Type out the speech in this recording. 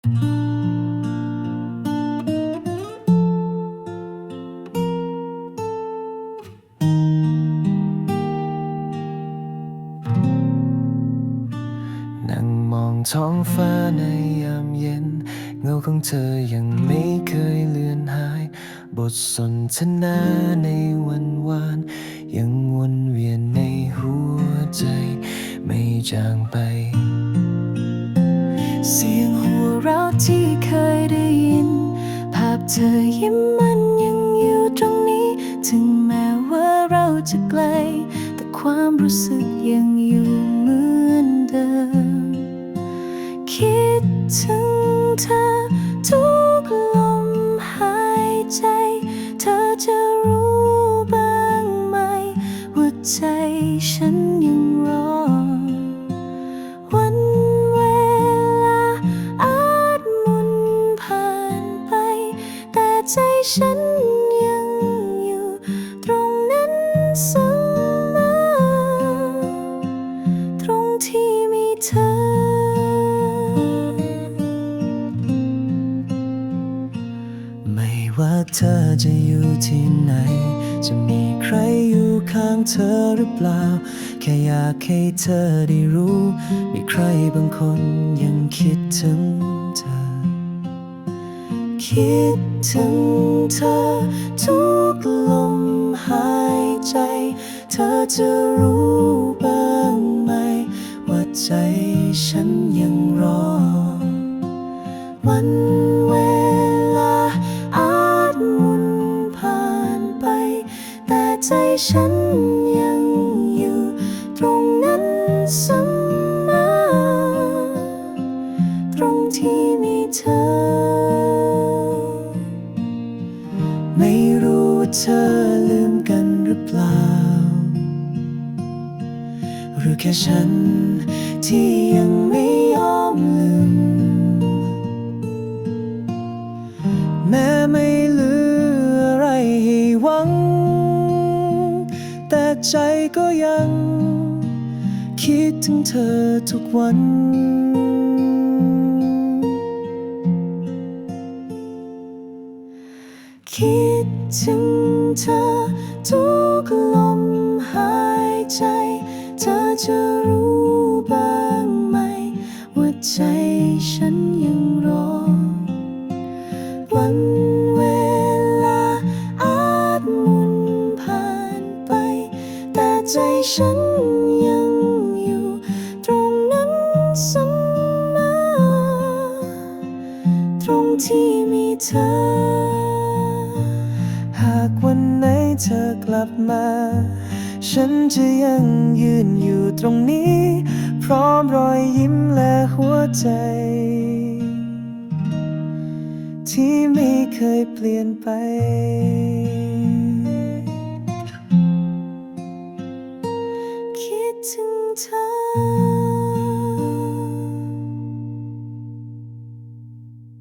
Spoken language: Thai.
นั่งมองท้องฟ้าในยามเย็น เงาของเธอยังไม่เคยเลือนหาย บทสนทนาในวันวาน ยังวนเวียนในหัวใจ ไม่จางไป เสียง เธอยิ้มมันยังอยู่ตรงนี้ ถึงแม้ว่าเราจะไกล แต่ความรู้สึกยังอยู่เหมือนเดิม คิดถึงเธอทุกลมหายใจ เธอจะรู้บ้างไหมว่าใจฉันยังรอ เธอจะอยู่ที่ไหน จะมีใครอยู่ข้างเธอหรือเปล่า แค่อยากให้เธอได้รู้ มีใครบางคนยังคิดถึงเธอ คิดถึงเธอทุกลมหายใจ เธอจะรู้บ้างไหม ว่าใจฉันยังรอ วัน ฉันยังอยู่ตรงนั้นเสมอตรงที่มีเธอ ไม่รู้ว่าเธอลืมกันหรือเปล่า หรือแค่ฉันที่ยัง ใจก็ยัง คิดถึงเธอทุกวัน คิดถึงเธอทุกลมหายใจ เธอจะรู้ ใจฉันยังอยู่ ตรงนั้นเสมอตรงที่มีเธอ หากวันไหนเธอกลับมา ฉันจะยังยืนอยู่ตรงนี้ พร้อมรอยยิ้มและหัวใจ ที่ไม่เคยเปลี่ยนไป ถึงเธอ